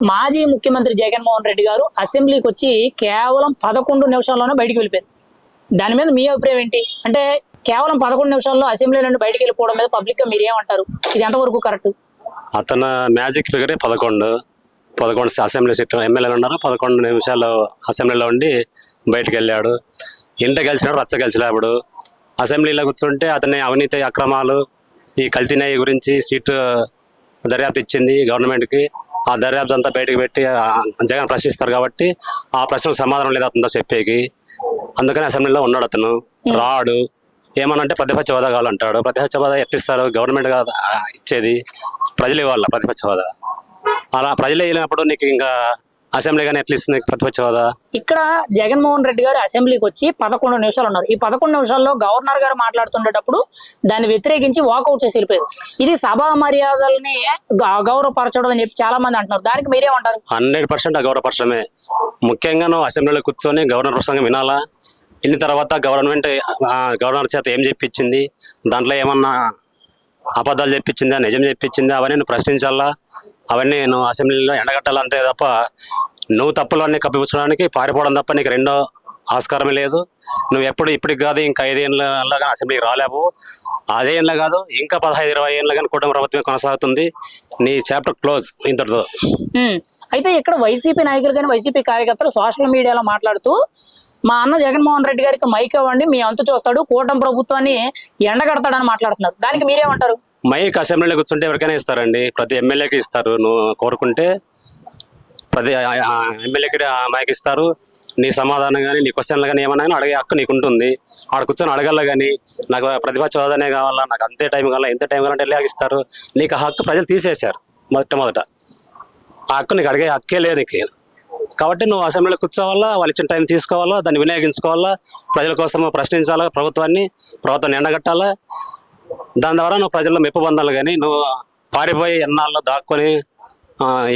మాజీ ముఖ్యమంత్రి జగన్మోహన్ రెడ్డి గారు అసెంబ్లీకి వచ్చి కేవలం పదకొండు నిమిషాల్లోనే బయటికి వెళ్ళిపోయారు. దాని మీద మీ అభిప్రాయం ఏంటి? అంటే కేవలం పదకొండు నిమిషాల్లో అసెంబ్లీ నుండి బయటికి వెళ్ళిపోవడం మీద పబ్లిక్గా మీరు ఏమంటారు? ఇది ఎంతవరకు కరెక్ట్? అతను మ్యాజిక్ ఫిగరే పదకొండు. పదకొండు అసెంబ్లీ సీట్ ఎమ్మెల్యేలు ఉన్నారు. పదకొండు నిమిషాలు అసెంబ్లీలో ఉండి బయటకు వెళ్ళాడు. ఇంట గెలిచినాడు రచ్చ గెలిచినాడు అసెంబ్లీలో కూర్చుంటే అతని అవినీతి అక్రమాలు ఈ కల్తీనాయి గురించి సీటు దర్యాప్తు ఇచ్చింది గవర్నమెంట్కి. ఆ దర్యాప్తు అంతా బయటకు పెట్టి జగన్ ప్రశ్నిస్తారు కాబట్టి ఆ ప్రశ్నలకు సమాధానం లేదు అతనితో చెప్పేకి. అందుకని అసెంబ్లీలో ఉన్నాడు అతను. రాడు. ఏమనంటే ప్రతిపక్ష హోదా కావాలంటాడు. ప్రతిపక్ష హోదా ఎట్టిస్తారు గవర్నమెంట్ ఇచ్చేది ప్రజలు ఇవ్వాలి ప్రతిపక్ష హోదా. అలా ప్రజలు వెళ్ళినప్పుడు నీకు ఇంకా అసెంబ్లీ కానీ ఎట్లా ఇస్తుంది ప్రతిపక్ష హోదా? ఇక్కడ జగన్మోహన్ రెడ్డి గారు అసెంబ్లీకి వచ్చి పదకొండు నిమిషాలు ఉన్నారు. ఈ పదకొండు నిమిషాల్లో గవర్నర్ గారు మాట్లాడుతుండేటప్పుడు దాన్ని వ్యతిరేకించి వాకౌట్ చేసి వెళ్ళిపోయారు. ఇది సభా మర్యాదల్ని గౌరవపరచడం అని చెప్పి చాలా మంది అంటున్నారు. దానికి మీరేమంటారు? హండ్రెడ్ పర్సెంట్ గౌరవపరచడమే. ముఖ్యంగా నువ్వు అసెంబ్లీలో కూర్చొని గవర్నర్ ప్రసంగం వినాలా? ఇన్ని తర్వాత గవర్నమెంట్ గవర్నర్ చేత ఏం చెప్పించింది? దాంట్లో ఏమన్నా అబద్ధాలు చెప్పించిందా నిజం చెప్పించిందా అవన్నీ నేను ప్రశ్నించాలా? అవన్నీ నువ్వు అసెంబ్లీలో ఎండగట్టాలంతే తప్ప నువ్వు తప్పులన్నీ కప్పిపుచ్చడానికి పారిపోవడం తప్ప నీకు రెండో ఆస్కారం లేదు. నువ్వు ఎప్పుడు ఇప్పటికి కాదు ఇంకా ఐదేళ్ళ కానీ అసెంబ్లీకి రాలేవు. అదే ఏళ్ళ కాదు ఇంకా పదహైదు ఇరవై ఏళ్ళ కానీ కుటుంబ ప్రభుత్వమే కొనసాగుతుంది. నీ చాప్టర్ క్లోజ్ ఇంతటితో. అయితే ఇక్కడ వైసీపీ నాయకులు కానీ వైసీపీ కార్యకర్తలు సోషల్ మీడియాలో మాట్లాడుతూ మా అన్న జగన్మోహన్ రెడ్డి గారికి మైక్ ఇవ్వండి మీ అంతు చూస్తాడు కూటమి ప్రభుత్వాన్ని ఎండగడతాడని మాట్లాడుతున్నారు. దానికి మీరేమంటారు? మైక్ అసెంబ్లీలో కూర్చుంటే ఎవరికైనా ఇస్తారండి. ప్రతి ఎమ్మెల్యేకి ఇస్తారు. నువ్వు కోరుకుంటే ప్రతి ఎమ్మెల్యేకి మైక్ ఇస్తారు. సమాధానం కానీ నీ క్వశ్చన్లు కానీ ఏమన్నా కానీ అడిగే హక్కు నీకు ఉంటుంది ఆడ కూర్చొని అడగల కానీ నాకు ప్రతిభ హోదానే కావాలా నాకు అంతే టైం కావాలా ఎంత టైం కావాలంటే ఎలాగ నీకు ఆ హక్కు ప్రజలు తీసేశారు మొట్టమొదట. ఆ హక్కు నీకు అడిగే హక్కే లేదు నీకు. కాబట్టి నువ్వు అసెంబ్లీలో కూర్చోవాలా వాళ్ళు ఇచ్చిన టైం తీసుకోవాలా దాన్ని వినియోగించుకోవాలా ప్రజల కోసం ప్రశ్నించాలా ప్రభుత్వాన్ని ప్రభుత్వాన్ని ఎండగట్టాలా? దాని ద్వారా నువ్వు ప్రజల్లో మెప్పు పొందాలి కానీ నువ్వు పారిపోయి ఎన్నాళ్ళు దాక్కొని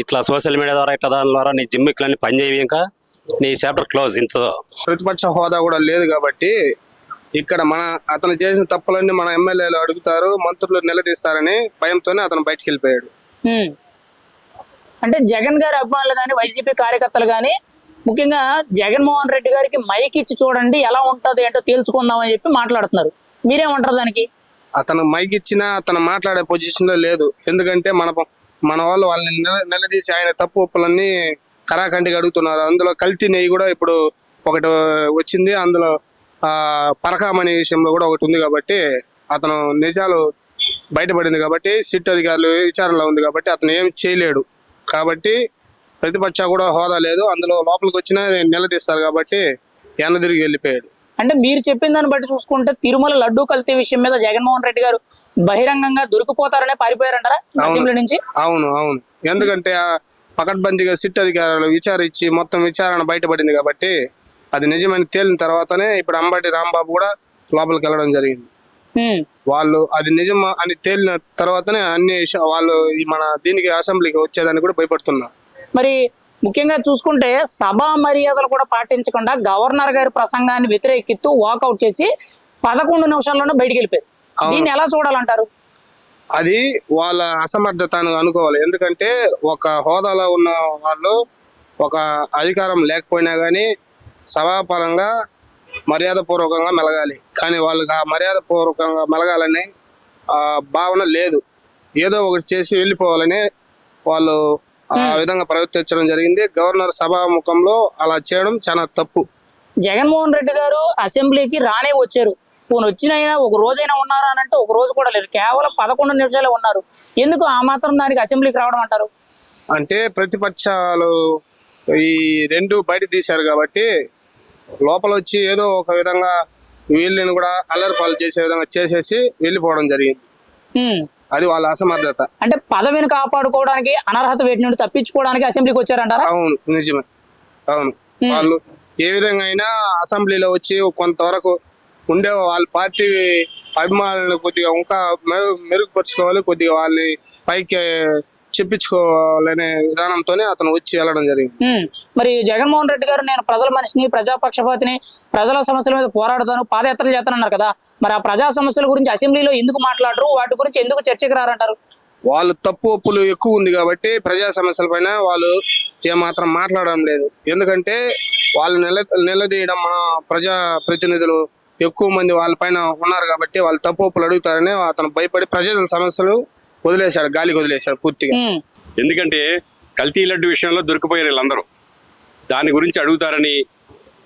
ఇట్లా సోషల్ మీడియా ద్వారా ఇట్లా దాని ద్వారా నీ జిమ్మిక్లన్నీ పనిచేయవి ఇంకా. నీ చాప్టర్ క్లోజ్ ఇంతతో. ప్రతిపక్ష హోదా కూడా లేదు కాబట్టి ఇక్కడ మన అతను చేసిన తప్పులన్నీ మన ఎమ్మెల్యేలు అడుగుతారు మంత్రులు నిలదీస్తారని భయంతోనే అతను బయటికి వెళ్ళిపోయాడు. అంటే జగన్ గారి అభిమానులు కానీ వైసీపీ కార్యకర్తలు కానీ ముఖ్యంగా జగన్మోహన్ రెడ్డి గారికి మైక్ ఇచ్చి చూడండి ఎలా ఉంటది ఏంటో తేల్చుకుందాం అని చెప్పి మాట్లాడుతున్నారు. మీరేమంటారు దానికి? అతను మైక్ ఇచ్చినా అతను మాట్లాడే పొజిషన్లో లేదు. ఎందుకంటే మన మన వాళ్ళు వాళ్ళని నిల- నిలదీసి ఆయన తప్పు ఒప్పులన్నీ కరాఖండిగా అడుగుతున్నారు. అందులో కల్తీ నెయ్యి కూడా ఇప్పుడు ఒకటి వచ్చింది. అందులో ఆ పరకామణి విషయంలో కూడా ఒకటి ఉంది కాబట్టి అతను నిజాలు బయటపడింది కాబట్టి సిట్ అధికారులు విచారణలో ఉంది కాబట్టి అతను ఏమి చేయలేడు. కాబట్టి ప్రతిపక్ష కూడా హోదా లేదు. అందులో లోపలికి వచ్చినా నిలదీస్తారు కాబట్టి వెన తిరిగి వెళ్ళిపోయాడు. అంటే మీరు చెప్పిన దాన్ని బట్టి చూసుకుంటే తిరుమల లడ్డూ కల్తీ విషయం మీద జగన్మోహన్ రెడ్డి గారు బహిరంగంగా దొరికిపోతారనే పారిపోయారంటారా? అసెంబ్లీ నుంచి? అవును అవును. ఎందుకంటే పకడ్బందీగా సిట్ అధికారులు విచారించి మొత్తం విచారణ బయటపడింది కాబట్టి అది నిజమని తేలిన తర్వాతనే ఇప్పుడు అంబటి రాంబాబు కూడా లోపలికి వెళ్ళడం జరిగింది. వాళ్ళు అది నిజం అని తేలిన తర్వాతనే అన్ని వాళ్ళు మన దీనికి అసెంబ్లీకి వచ్చేదాన్ని కూడా భయపడుతున్నారు మరి ముఖ్యంగా చూసుకుంటే సభా మర్యాదలు కూడా పాటించకుండా గవర్నర్ గారి ప్రసంగాన్ని వ్యతిరేకిస్తూ వాకౌట్ చేసి పదకొండు నిమిషాల్లోనే బయటికి వెళ్ళిపోయారు. దీన్ని ఎలా చూడాలంటారు? అది వాళ్ళ అసమర్థత అని అనుకోవాలి. ఎందుకంటే ఒక హోదాలో ఉన్న వాళ్ళు ఒక అధికారం లేకపోయినా కానీ సభాపరంగా మర్యాదపూర్వకంగా మెలగాలి. కానీ వాళ్ళకి ఆ మర్యాదపూర్వకంగా మెలగాలని ఆ భావన లేదు. ఏదో ఒకటి చేసి వెళ్ళిపోవాలని వాళ్ళు ఆ విధంగా ప్రవర్తించడం జరిగింది. గవర్నర్ సభాముఖంలో అలా చేయడం చాలా తప్పు. జగన్మోహన్ రెడ్డి గారు అసెంబ్లీకి రానే వచ్చారు. పోనీ వచ్చినైనా ఒక రోజైనా ఉన్నారా అని అంటే ఒక రోజు కూడా లేదు కేవలం పదకొండు నిమిషాలే ఉన్నారు. ఎందుకు ఆ మాత్రం దానికి అసెంబ్లీకి రావడం అంటారు? అంటే ప్రతిపక్షాలు ఈ రెండు బయట తీశారు కాబట్టి లోపల వచ్చి ఏదో ఒక విధంగా వీళ్ళని కూడా అల్లరి పాలు చేసే విధంగా చేసేసి వెళ్ళిపోవడం జరిగింది. అది వాళ్ళ అసమర్థత. అంటే పదవిని కాపాడుకోవడానికి అనర్హత వేటి నుండి తప్పించుకోవడానికి అసెంబ్లీకి వచ్చారంటారా? అవును నిజమే. అవును. వాళ్ళు ఏ విధంగా అయినా అసెంబ్లీలో వచ్చి కొంతవరకు ఉండే వాళ్ళ పార్టీ అభిమానులను కొద్దిగా ఇంకా మెరు- మెరుగుపరుచుకోవాలి కొద్దిగా వాళ్ళని పైకి చెప్పించుకోవాలనే విధానంతోనే అతను వచ్చి వెళ్ళడం జరిగింది. మరి జగన్మోహన్ రెడ్డి గారు నేను ప్రజల మనిషిని ప్రజాపక్షపాతిని ప్రజల సమస్యల మీద పోరాడతాను పాదయాత్రలు చేస్తానన్నారు కదా. మరి ఆ ప్రజా సమస్యల గురించి అసెంబ్లీలో ఎందుకు మాట్లాడరు? వాటి గురించి ఎందుకు చర్చకు రారంటారు? వాళ్ళు తప్పు ఒప్పులు ఎక్కువ ఉంది కాబట్టి ప్రజా సమస్యల పైన వాళ్ళు ఏమాత్రం మాట్లాడడం లేదు. ఎందుకంటే వాళ్ళు నిల నిలదీయడం మన ప్రజా ప్రతినిధులు ఎక్కువ మంది వాళ్ళ పైన ఉన్నారు కాబట్టి వాళ్ళు తప్పు ఒప్పులు అడుగుతారని అతను భయపడి ప్రజా సమస్యలు వదిలేశాడు గాలికి వదిలేశాడు పూర్తిగా. ఎందుకంటే కల్తీ లడ్డు విషయంలో దొరికిపోయారు వీళ్ళందరూ. దాని గురించి అడుగుతారని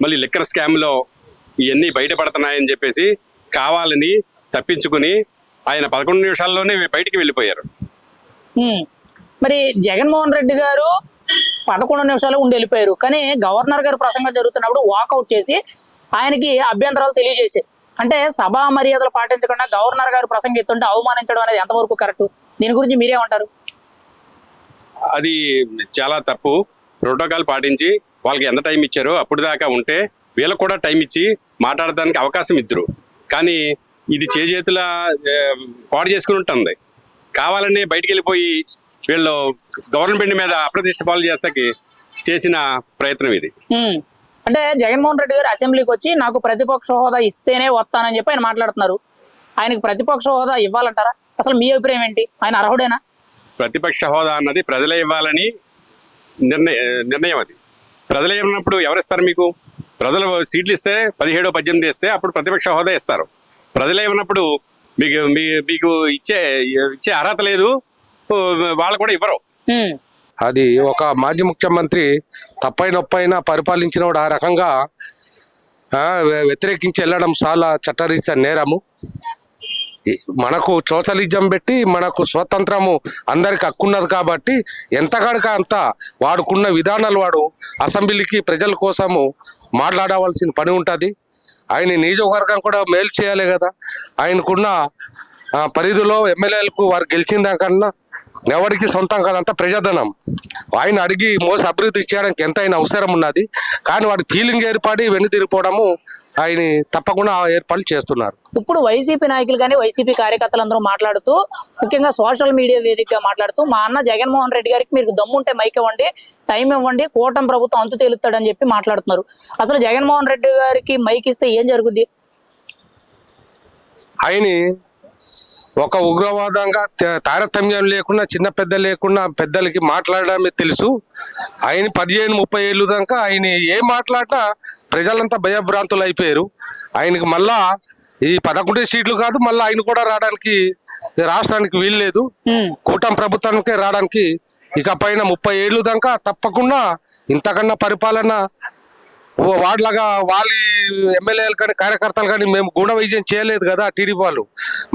మళ్ళీ లిక్కర్ స్కామ్లో ఇవన్నీ బయటపడుతున్నాయని చెప్పేసి కావాలని తప్పించుకుని ఆయన పదకొండు నిమిషాల్లోనే బయటికి వెళ్ళిపోయారు. మరి జగన్మోహన్ రెడ్డి గారు పదకొండు నిమిషాలు ఉండి వెళ్ళిపోయారు. కానీ గవర్నర్ గారు ప్రసంగం జరుగుతున్నప్పుడు వాకౌట్ చేసి ఆయనకి అభ్యంతరాలు తెలియజేశారు అంటే సభా మర్యాదలు పాటించకుండా గవర్నర్ గారు ప్రసంగం ఎత్తుంటే అవమానించడం అనేది ఎంతవరకు కరెక్ట్? దీని గురించి మీరేమంటారు? అది చాలా తప్పు. ప్రోటోకాల్ పాటించి వాళ్ళకి ఎంత టైం ఇచ్చారో అప్పుడు దాకా ఉంటే వీళ్ళకు కూడా టైం ఇచ్చి మాట్లాడడానికి అవకాశం ఇద్దరు. కానీ ఇది చేజేతుల పాడు చేసుకుని ఉంటుంది. కావాలని బయటికి వెళ్ళిపోయి వీళ్ళు గవర్నమెంట్ మీద అప్రతిష్ట పాలు చేస్తాకి చేసిన ప్రయత్నం ఇది. అంటే జగన్మోహన్ రెడ్డి గారు అసెంబ్లీకి వచ్చి నాకు ప్రతిపక్ష హోదా ఇస్తేనే వస్తానని చెప్పి ఆయన మాట్లాడుతున్నారు. ఆయనకు ప్రతిపక్ష హోదా ఇవ్వాలంటారా? అసలు మీ అభిప్రాయం ఏంటి? ఆయన అర్హుడేనా? ప్రతిపక్ష హోదా అన్నది ప్రజలే ఇవ్వాలని నిర్ణయ నిర్ణయం అది. ప్రజలే ఇవ్వనప్పుడు ఎవరిస్తారు మీకు? ప్రజలు సీట్లు ఇస్తే పదిహేడో పద్దెనిమిది ఇస్తే అప్పుడు ప్రతిపక్ష హోదా ఇస్తారు. ప్రజలే ఇవ్వనప్పుడు మీకు మీ మీకు ఇచ్చే ఇచ్చే అర్హత లేదు వాళ్ళు కూడా ఇవ్వరు. అది ఒక మాజీ ముఖ్యమంత్రి తప్పైన పరిపాలించిన ఆ రకంగా వ్య- వ్యతిరేకించి వెళ్ళడం చాలా చట్టరీత్యా నేరము. మనకు సోషలిజం పెట్టి మనకు స్వతంత్రము అందరికి హక్కున్నది కాబట్టి ఎంతకాడిక అంత వాడుకున్న విధానాలు వాడు అసెంబ్లీకి ప్రజల కోసము మాట్లాడవలసిన పని ఉంటుంది. ఆయన నియోజకవర్గం కూడా మేలు చేయాలి కదా. ఆయనకున్న పరిధిలో ఎమ్మెల్యేలకు వారు గెలిచిన దానికన్నా ఎవరికి సొంతం కాదంతా ప్రజాధనం. ఆయన అడిగి మోస అభివృద్ధి చేయడానికి ఎంతైనా అవసరం ఉన్నది. కానీ వాడి ఫీలింగ్ ఏర్పడి వెనుదిరిపోవడము ఆయన తప్పకుండా ఏర్పాట్లు చేస్తున్నారు. ఇప్పుడు వైసీపీ నాయకులు కానీ వైసీపీ కార్యకర్తలందరూ మాట్లాడుతూ ముఖ్యంగా సోషల్ మీడియా వేదికగా మాట్లాడుతూ మా అన్న జగన్మోహన్ రెడ్డి గారికి మీరు దమ్ముంటే మైక్ ఇవ్వండి టైం ఇవ్వండి కూటమి ప్రభుత్వం అంతు తేలుతాడని చెప్పి మాట్లాడుతున్నారు. అసలు జగన్మోహన్ రెడ్డి గారికి మైక్ ఇస్తే ఏం జరుగుద్ది? ఆయన ఒక ఉగ్రవాదంగా తారతమ్యం లేకుండా చిన్న పెద్ద లేకుండా పెద్దలకి మాట్లాడడమే తెలుసు. ఆయన పదిహేను ముప్పై ఏళ్ళు దాకా ఆయన ఏం మాట్లాడినా ప్రజలంతా భయభ్రాంతులు అయిపోయారు. ఆయనకి మళ్ళా ఈ పదకొండు సీట్లు కాదు మళ్ళీ ఆయన కూడా రావడానికి రాష్ట్రానికి వీల్లేదు కూటమి ప్రభుత్వానికే రావడానికి ఇక పైన ముప్పై ఏళ్ళు దాకా తప్పకుండా ఇంతకన్నా పరిపాలన వాళ్ళగా వాడిలాగా వాళ్ళ ఎమ్మెల్యేలు కానీ కార్యకర్తలు కానీ మేము గుణ విజయం చేయలేదు కదా టీడీపీ వాళ్ళు.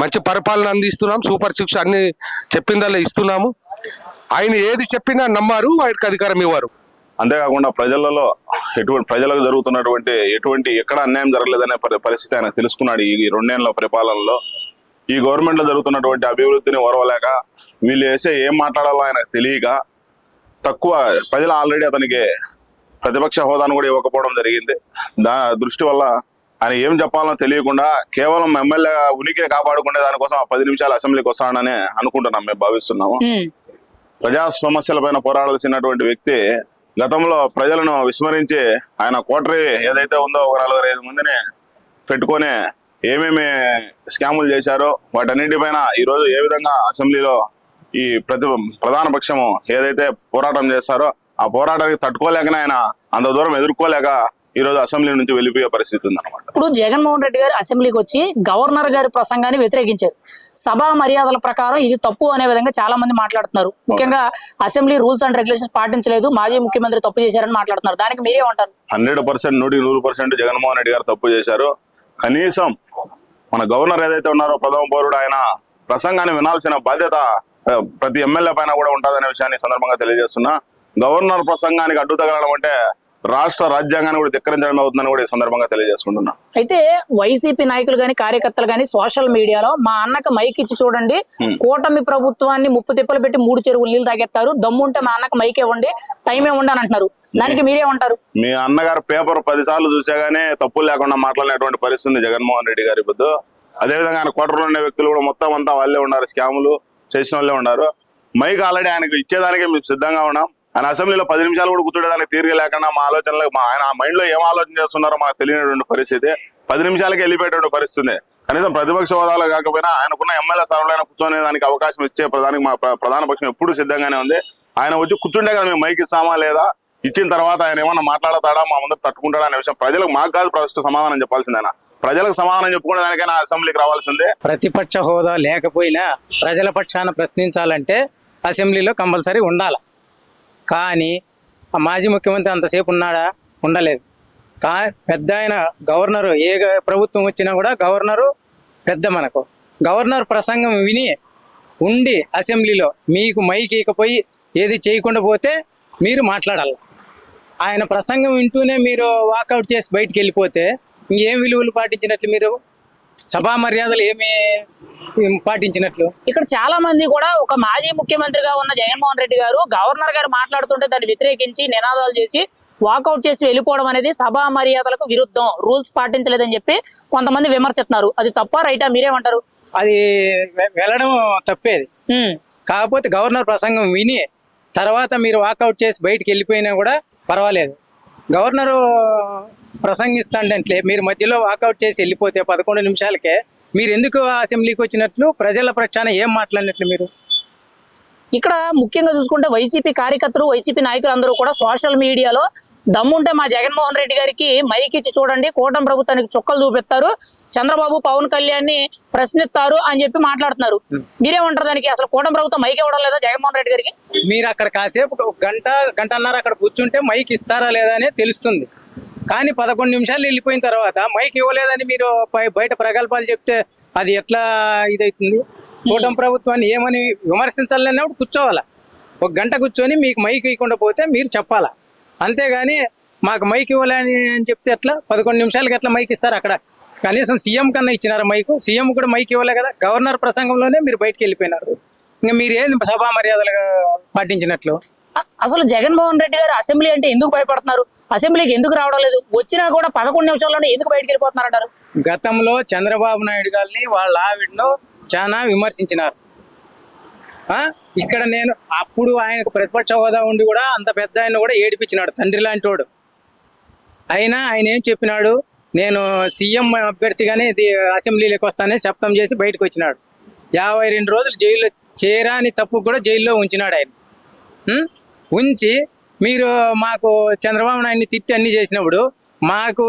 మంచి పరిపాలన అందిస్తున్నాం సూపర్ సిక్స్ అన్ని చెప్పిందల్లా ఇస్తున్నాము. ఆయన ఏది చెప్పినా నమ్మారు ఆయనకు అధికారం ఇవ్వరు. అంతేకాకుండా ప్రజలలో ఎటువంటి ప్రజలకు జరుగుతున్నటువంటి ఎటువంటి ఎక్కడ అన్యాయం జరగలేదనే పరిస్థితి ఆయన తెలుసుకున్నాడు ఈ రెండేళ్ళ పరిపాలనలో. ఈ గవర్నమెంట్లో జరుగుతున్నటువంటి అభివృద్ధిని ఓరవలేక వీళ్ళు వేసే ఏం మాట్లాడాలో ఆయనకు తెలియక తక్కువ ప్రజలు ఆల్రెడీ అతనికి ప్రతిపక్ష హోదాను కూడా ఇవ్వకపోవడం జరిగింది. దా దృష్టి వల్ల ఆయన ఏం చెప్పాలో తెలియకుండా కేవలం ఎమ్మెల్యే ఉనికిని కాపాడుకునే దానికోసం ఆ పది నిమిషాలు అసెంబ్లీకి వస్తాడని అనుకుంటున్నాం మేము భావిస్తున్నాము. ప్రజా సమస్యలపైన పోరాడాల్సినటువంటి వ్యక్తి గతంలో ప్రజలను విస్మరించి ఆయన కోటరీ ఏదైతే ఉందో ఒక నలుగురు ఐదు మందిని పెట్టుకొని ఏమేమి స్కాములు చేశారో వాటన్నిటిపైన ఈ రోజు ఏ విధంగా అసెంబ్లీలో ఈ ప్రతి ప్రధాన పక్షము ఏదైతే పోరాటం చేస్తారో ఆ పోరాటానికి తట్టుకోలేకనే ఆయన అంత దూరం ఎదుర్కోలేక ఈ రోజు అసెంబ్లీ నుంచి వెళ్ళిపోయే పరిస్థితి ఉందన్నమాట. ఇప్పుడు జగన్మోహన్ రెడ్డి గారు అసెంబ్లీకి వచ్చి గవర్నర్ గారి ప్రసంగాన్ని వ్యతిరేకించారు. సభా మర్యాదల ప్రకారం ఇది తప్పు అనే విధంగా చాలా మంది మాట్లాడుతున్నారు. ముఖ్యంగా అసెంబ్లీ రూల్స్ అండ్ రెగ్యులేషన్స్ పాటించలేదు మాజీ ముఖ్యమంత్రి తప్పు చేశారని మాట్లాడుతున్నారు. దానికి మీరేమంటారు? హండ్రెడ్ పర్సెంట్ నూటికి నూరు పర్సెంట్ జగన్మోహన్ రెడ్డి గారు తప్పు చేశారు. కనీసం మన గవర్నర్ ఏదైతే ఉన్నారో ప్రథమ పౌరుడు ఆయన ప్రసంగాన్ని వినాల్సిన బాధ్యత ప్రతి ఎమ్మెల్యే పైన కూడా ఉంటుందనే విషయాన్ని సందర్భంగా తెలియజేస్తున్నా. గవర్నర్ ప్రసంగానికి అడ్డు తగలడం అంటే రాష్ట్ర రాజ్యాంగాన్ని కూడా ధిక్కరించడం అవుతుందని కూడా ఈ సందర్భంగా తెలియజేసుకుంటున్నా. అయితే వైసీపీ నాయకులు గాని కార్యకర్తలు గాని సోషల్ మీడియాలో మా అన్నకు మైక్ ఇచ్చి చూడండి. కూటమి ప్రభుత్వాన్ని ముప్పు తిప్పలు పెట్టి మూడు చెరువులు నీళ్ళు తాగేస్తారు. దమ్ముంటే మా అన్నకు మైక్ ఇవ్వండి. టైం ఇవ్వండి అని అంటున్నారు దానికి మీరేమంటారు మీ అన్నగారు పేపర్ పది సార్లు చూసాగానే తప్పులు లేకుండా మాట్లాడినటువంటి పరిస్థితి జగన్మోహన్ రెడ్డి గారి బుద్ధు అదేవిధంగా ఆయన కోటలో ఉండే వ్యక్తులు కూడా మొత్తం అంతా వాళ్ళే ఉన్నారు. స్కాములు చేసిన వాళ్ళే ఉన్నారు. మైక్ ఆల్రెడీ ఆయనకు ఇచ్చేదానికి మేము సిద్ధంగా ఉన్నాం. ఆయన అసెంబ్లీలో పది నిమిషాలు కూడా కూర్చోడానికి తీరిక లేకుండా మా ఆలోచనలు మా ఆయన మైండ్లో ఏం ఆలోచన చేస్తున్నారో మాకు తెలియనటువంటి పరిస్థితి. పది నిమిషాలకి వెళ్ళిపోయేటువంటి పరిస్థితి ఉంది కనీసం ప్రతిపక్ష హోదాలో కాకపోయినా ఆయనకున్న ఎమ్మెల్యే సర్వలైన కూర్చొనే దానికి అవకాశం ఇచ్చే ప్రధానికి మా ప్రధాన పక్షం ఎప్పుడు సిద్ధంగానే ఉంది. ఆయన వచ్చి కూర్చుంటే కదా మేము మైక్ ఇస్తామా లేదా? ఇచ్చిన తర్వాత ఆయన ఏమన్నా మాట్లాడతాడా? మా ముందర తట్టుకుంటాడా అనే విషయం ప్రజలకు మాకు కాదు ఫస్ట్ సమాధానం చెప్పాల్సిందే ఆయన ప్రజలకు సమాధానం చెప్పుకునే దానికైనా అసెంబ్లీకి రావాల్సిందే. ప్రతిపక్ష హోదా లేకపోయినా ప్రజల పక్షాన ప్రశ్నించాలంటే అసెంబ్లీలో కంపల్సరీ ఉండాలి. కానీ ఆ మాజీ ముఖ్యమంత్రి అంతసేపు ఉన్నాడా? ఉండలేదు. కా పెద్ద ఆయన గవర్నరు ఏ ప్రభుత్వం వచ్చినా కూడా గవర్నరు పెద్ద మనకు. గవర్నర్ ప్రసంగం విని ఉండి అసెంబ్లీలో మీకు మైక్ ఇకపోయి ఏది చేయకుండా పోతే మీరు మాట్లాడాలి. ఆయన ప్రసంగం వింటూనే మీరు వాకౌట్ చేసి బయటికి వెళ్ళిపోతే ఇంకేం విలువలు పాటించినట్లు మీరు? సభా మర్యాదలు ఏమి పాటించినట్లు. ఇక్కడ చాలా మంది కూడా ఒక మాజీ ముఖ్యమంత్రిగా ఉన్న జగన్మోహన్ రెడ్డి గారు గవర్నర్ గారు మాట్లాడుతుంటే దాన్ని వ్యతిరేకించి నినాదాలు చేసి వాకౌట్ చేసి వెళ్ళిపోవడం అనేది సభా మర్యాదలకు విరుద్ధం. రూల్స్ పాటించలేదని చెప్పి కొంతమంది విమర్శిస్తున్నారు. అది తప్ప రైటా? మీరేమంటారు? అది వెళ్ళడం తప్పేది కాకపోతే గవర్నర్ ప్రసంగం విని తర్వాత మీరు వాకౌట్ చేసి బయటికి వెళ్ళిపోయినా కూడా పర్వాలేదు. గవర్నరు ప్రసంగిస్తాంటే మీరు మధ్యలో వాకౌట్ చేసి వెళ్ళిపోతే పదకొండు నిమిషాలకే మీరు ఎందుకు అసెంబ్లీకి వచ్చినట్లు? ప్రజల ప్రక్షాన ఏం మాట్లాడినట్లు మీరు? ఇక్కడ ముఖ్యంగా చూసుకుంటే వైసీపీ కార్యకర్తలు వైసీపీ నాయకులు అందరూ కూడా సోషల్ మీడియాలో దమ్ముంటే మా జగన్మోహన్ రెడ్డి గారికి మైక్ ఇచ్చి చూడండి కూటమి ప్రభుత్వానికి చుక్కలు చూపిస్తారు చంద్రబాబు పవన్ కళ్యాణ్ని ప్రశ్నిస్తారు అని చెప్పి మాట్లాడుతున్నారు. మీరేమంటారు దానికి? అసలు కూటమి ప్రభుత్వం మైక్ ఇవ్వడం లేదా జగన్మోహన్ రెడ్డి గారికి? మీరు అక్కడ కాసేపు గంట గంటన్నర అక్కడ కూర్చుంటే మైక్ ఇస్తారా లేదా అని తెలుస్తుంది. కానీ పదకొండు నిమిషాలు వెళ్ళిపోయిన తర్వాత మైక్ ఇవ్వలేదని మీరు బయట ప్రగల్భాలు చెప్తే అది ఎట్లా ఇదవుతుంది కూటమి ప్రభుత్వాన్ని ఏమని విమర్శించాలన్నప్పుడు కూర్చోవాలా? ఒక గంట కూర్చొని మీకు మైక్ ఇవ్వకుండా పోతే మీరు చెప్పాలా? అంతేగాని మాకు మైక్ ఇవ్వాలని అని చెప్తే ఎట్లా? పదకొండు నిమిషాలకి ఎట్లా మైక్ ఇస్తారు అక్కడ? కనీసం సీఎం కన్నా ఇచ్చినారు మైక్? సీఎం కూడా మైక్ ఇవ్వలే కదా? గవర్నర్ ప్రసంగంలోనే మీరు బయటకు వెళ్ళిపోయినారు. ఇంకా మీరు ఏంది సభా మర్యాదలుగా పాటించినట్లు? అసలు జగన్మోహన్ రెడ్డి గారు అసెంబ్లీ అంటే ఎందుకు భయపడుతున్నారు? అసెంబ్లీకి ఎందుకు రావడం లేదు? వచ్చినా కూడా పదకొండు నిమిషాల్లోనే ఎందుకు బయటకు వెళ్ళిపోతున్నారంటారు? గతంలో చంద్రబాబు నాయుడు గారిని వాళ్ళ ఆవిడను చాలా విమర్శించినారు. ఆ? ఇక్కడ నేను అప్పుడు ఆయనకు ప్రతిపక్ష హోదా ఉండి కూడా అంత పెద్ద ఆయన కూడా ఏడిపించినాడు తండ్రి లాంటి వాడు. అయినా ఆయన ఏం చెప్పినాడు? నేను సీఎం అభ్యర్థిగానే ఇది అసెంబ్లీలోకి వస్తానని శబ్దం చేసి బయటకు వచ్చినాడు. యాభై రెండు రోజులు జైల్లో చేరాని తప్పు కూడా జైల్లో ఉంచినాడు ఆయన. ఉంచి మీరు మాకు చంద్రబాబు నాయుడిని తిట్టి అన్ని చేసినప్పుడు మాకు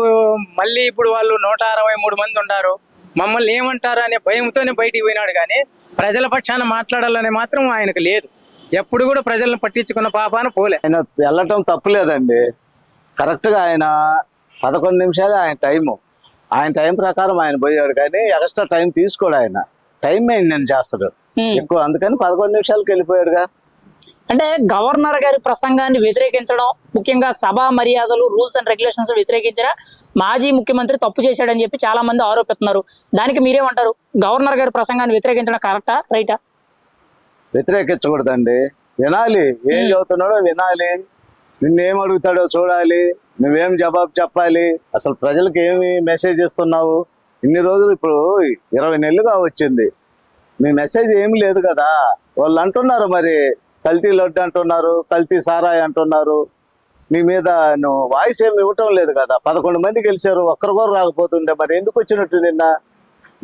మళ్ళీ ఇప్పుడు వాళ్ళు నూట అరవై మూడు మంది ఉన్నారు మమ్మల్ని ఏమంటారు అనే భయంతోనే బయటికి పోయినాడు కానీ ప్రజల పక్షాన మాట్లాడాలనే మాత్రం ఆయనకు లేదు. ఎప్పుడు కూడా ప్రజలను పట్టించుకున్న పాపాన పోలే. ఆయన వెళ్ళటం తప్పులేదండి కరెక్ట్గా ఆయన పదకొండు నిమిషాలు ఆయన టైము ఆయన టైం ప్రకారం ఆయన పోయాడు కానీ ఎక్స్ట్రా టైం తీసుకోడు ఆయన. టైం మెయింటైన్ చేస్తాడు. Hmm. ఎక్కువ అందుకని పదకొండు నిమిషాలకి వెళ్ళిపోయాడుగా. అంటే గవర్నర్ గారి ప్రసంగాన్ని వ్యతిరేకించడం ముఖ్యంగా సభా మర్యాదలు రూల్స్ అండ్ రెగ్యులేషన్స్ వ్యతిరేకించిన మాజీ ముఖ్యమంత్రి తప్పు చేశాడని చెప్పి చాలా మంది ఆరోపిస్తున్నారు. దానికి మీరేమంటారు? గవర్నర్ గారి ప్రసంగాన్ని వ్యతిరేకించడం కరెక్టా? రైటా? వ్యతిరేకించకూడదండి. వినాలి. ఏం చదువుతున్నాడో వినాలి. నిన్నేం అడుగుతాడో చూడాలి. నువ్వేం జవాబు చెప్పాలి. అసలు ప్రజలకు ఏమి మెసేజ్ ఇస్తున్నావు? ఇన్ని రోజులు ఇప్పుడు ఇరవై నెలలుగా వచ్చింది. మీ మెసేజ్ ఏమి లేదు కదా? వాళ్ళు అంటున్నారు మరి. కల్తీ లడ్డు అంటున్నారు కల్తీ సారాయి అంటున్నారు. మీ మీద నువ్వు వాయిస్ ఏమి ఇవ్వటం లేదు కదా. పదకొండు మంది గెలిచారు ఒక్కరు కూడా రాకపోతుండే. మరి ఎందుకు వచ్చినట్టు నిన్న?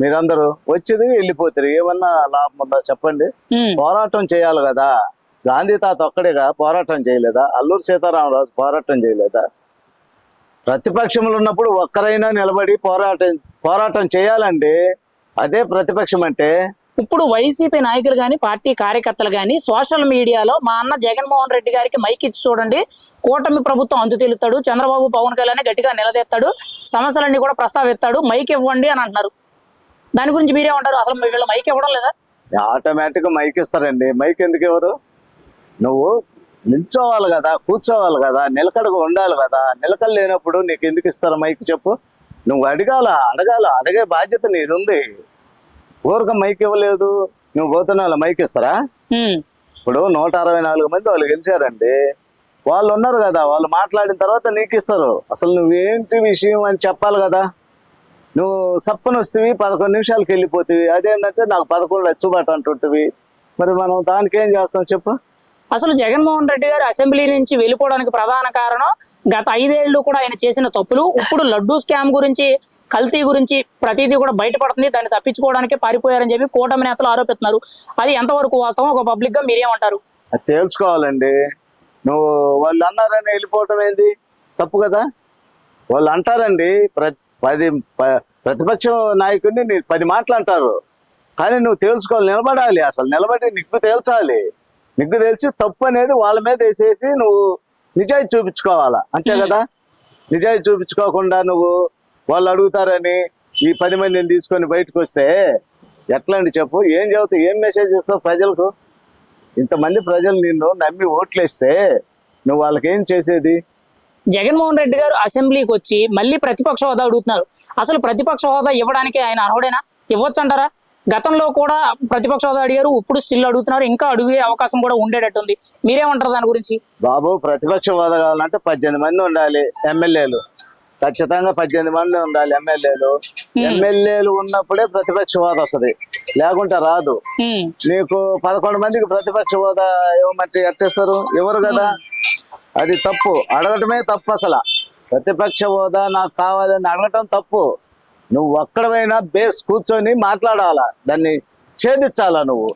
మీరందరూ వచ్చేది వెళ్ళిపోతారు. ఏమన్నా లాభం ఉందా చెప్పండి. పోరాటం చేయాలి కదా. గాంధీ తాత ఒక్కడేగా పోరాటం చేయలేదా? అల్లూరు సీతారామరాజు పోరాటం చేయలేదా? ప్రతిపక్షంలో ఉన్నప్పుడు ఒక్కరైనా నిలబడి పోరాటం పోరాటం చేయాలండి అదే ప్రతిపక్షం అంటే ఇప్పుడు వైసీపీ నాయకులు కానీ పార్టీ కార్యకర్తలు కానీ సోషల్ మీడియాలో మా అన్న జగన్మోహన్ రెడ్డి గారికి మైక్ ఇచ్చి చూడండి. కూటమి ప్రభుత్వం అంతు తెలుస్తాడు చంద్రబాబు పవన్ కళ్యాణ్ గట్టిగా నిలదెత్తాడు సమస్యలన్నీ కూడా ప్రస్తావిస్తాడు. మైక్ ఇవ్వండి అని అంటున్నారు. దాని గురించి మీరేమంటారు అసలు వీళ్ళు మైక్ ఇవ్వడం లేదా? ఆటోమేటిక్ మైక్ ఇస్తారండి. మైక్ ఎందుకు ఇవ్వరు? నువ్వు నిల్చోవాలి కదా కూర్చోవాలి కదా నిలకడగా ఉండాలి కదా. నిలకడ లేనప్పుడు నీకు ఎందుకు ఇస్తారు మైక్ చెప్పు? నువ్వు అడగాల అడగాల అడిగే బాధ్యత నీదుంది. ఊరక మైక్ ఇవ్వలేదు. నువ్వు పోతున్నా మైక్ ఇస్తారా? ఇప్పుడు నూట అరవై నాలుగు మంది వాళ్ళు గెలిచారండి. వాళ్ళు ఉన్నారు కదా వాళ్ళు మాట్లాడిన తర్వాత నీకు ఇస్తారు. అసలు నువ్వేంటి విషయం అని చెప్పాలి కదా. నువ్వు సప్పని వస్తేవి పదకొండు నిమిషాలకి వెళ్ళిపోతేవి అదేంటంటే నాకు పదకొండు అచ్చుబాటు అంటుంటివి. మరి మనం దానికి ఏం చేస్తాం చెప్పు? అసలు జగన్మోహన్ రెడ్డి గారు అసెంబ్లీ నుంచి వెళ్ళిపోవడానికి ప్రధాన కారణం గత ఐదేళ్ళు కూడా ఆయన చేసిన తప్పులు ఇప్పుడు లడ్డూ స్కామ్ గురించి కల్తీ గురించి ప్రతిదీ కూడా బయటపడుతుంది దాన్ని తప్పించుకోవడానికి పారిపోయారని చెప్పి కూటమి నేతలు ఆరోపిస్తున్నారు. అది ఎంతవరకు వాస్తవం? ఒక పబ్లిక్గా మీరేమంటారు అది తెలుసుకోవాలండి. నువ్వు వాళ్ళు అన్నారని వెళ్ళిపోవటం ఏంది? తప్పు కదా? వాళ్ళు అంటారండి పది ప- ప్రతిపక్ష నాయకుడిని పది మాటలు అంటారు. కానీ నువ్వు తెలుసుకోవాలి నిలబడాలి. అసలు నిలబడి నీకు తేల్చాలి నిగ్గు తెలిసి తప్పు అనేది వాళ్ళ మీద వేసేసి నువ్వు నిజాయితీ చూపించుకోవాలా? అంతే కదా? నిజాయితీ చూపించుకోకుండా నువ్వు వాళ్ళు అడుగుతారని ఈ పది మందిని తీసుకొని బయటకు వస్తే ఎట్లా అండి చెప్పు? ఏం చెబుతావు ఏం మెసేజ్ ఇస్తావు ప్రజలకు? ఇంతమంది ప్రజలు నిన్ను నమ్మి ఓట్లేస్తే నువ్వు వాళ్ళకి ఏం చేసేది? జగన్మోహన్ రెడ్డి గారు అసెంబ్లీకి వచ్చి మళ్ళీ ప్రతిపక్ష హోదా అడుగుతున్నారు. అసలు ప్రతిపక్ష హోదా ఇవ్వడానికి ఆయన అర్హుడేనా? ఇవ్వచ్చు అంటారా గతంలో కూడా ప్రతిపక్ష హోదా అడిగారు ఇప్పుడు స్టిల్ అడుగుతున్నారు ఇంకా అడిగే అవకాశం కూడా ఉండేటట్టుంది. మీరేమంటారు దాని గురించి? బాబు ప్రతిపక్ష హోదా కావాలంటే పద్దెనిమిది మంది ఉండాలి ఎమ్మెల్యేలు. ఖచ్చితంగా పద్దెనిమిది మంది ఉండాలి ఎమ్మెల్యేలు. ఎమ్మెల్యేలు ఉన్నప్పుడే ప్రతిపక్ష హోదా వస్తది. లేకుంటే రాదు. నీకు పదకొండు మందికి ప్రతిపక్ష హోదా ఇవ్వమంటే ఎట్టేస్తారు ఎవరు కదా? అది తప్పు. అడగటమే తప్పు అసలు. ప్రతిపక్ష హోదా నాకు కావాలని అడగటం తప్పు. నువ్వు ఒక్కడమైనా బేస్ కూర్చొని మాట్లాడాలా? దాన్ని ఛేదించాలా నువ్వు?